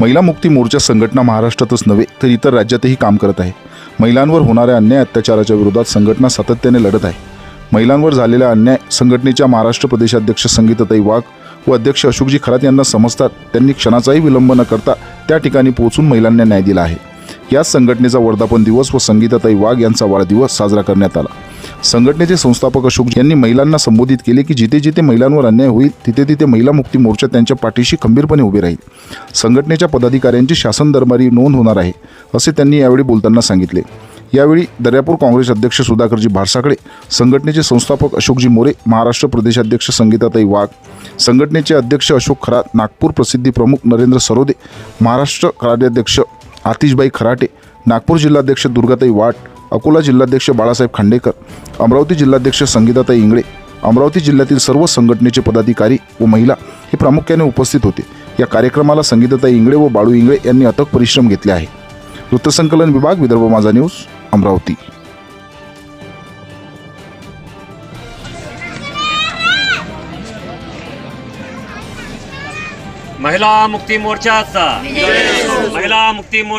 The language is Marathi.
महिला मुक्ती मोर्चा संघटना महाराष्ट्रातच नव्हे तर इतर राज्यातही काम करत आहे. महिलांवर होणाऱ्या अन्याय अत्याचाराच्या विरोधात संघटना सातत्याने लढत आहे. महिलांवर झालेला अन्याय संघटनेच्या महाराष्ट्र प्रदेशाध्यक्ष संगीताताई वाघ व अध्यक्ष अशोकजी खरात यांना समजतात त्यांनी क्षणाचाही विलंब न करता त्या ठिकाणी पोहोचून महिलांना न्याय दिला आहे. याच संघटनेचा वर्धापन दिवस व संगीताताई वाघ यांचा वाढदिवस साजरा करण्यात आला. संघटनेचे संस्थापक अशोक यांनी महिलांना संबोधित केले की जिथे जिथे महिलांवर अन्याय होईल तिथे तिथे महिला मुक्ती मोर्चा त्यांच्या पाठीशी खंबीरपणे उभे राहील. संघटनेच्या पदाधिकाऱ्यांची शासन दरबारी नोंद होणार आहे असे त्यांनी यावेळी बोलताना सांगितले. यावेळी दर्यापूर काँग्रेस अध्यक्ष सुधाकरजी भारसाकडे संघटनेचे संस्थापक अशोकजी मोरे महाराष्ट्र प्रदेशाध्यक्ष संगीताताई वाघ संघटनेचे अध्यक्ष अशोक खरात नागपूर प्रसिद्धी प्रमुख नरेंद्र सरोदे महाराष्ट्र कार्याध्यक्ष आतिशबाई खराटे नागपूर जिल्हाध्यक्ष दुर्गाताई वाट अकोला जिल्हाध्यक्ष बाळासाहेब खांडेकर अमरावती जिल्हाध्यक्ष संगीताताई इंगळे अमरावती जिल्ह्यातील सर्व संघटनेचे पदाधिकारी व महिला हे प्रामुख्याने उपस्थित होते. या कार्यक्रमाला संगीताताई इंगळे व बाळू इंगळे यांनी अथक परिश्रम घेतले आहे. वृत्तसंकलन विभाग विदर्भ माझा न्यूज अमरावती. महिला मुक्ती मोर्चाचा. महिला मुक्ती मोर्चा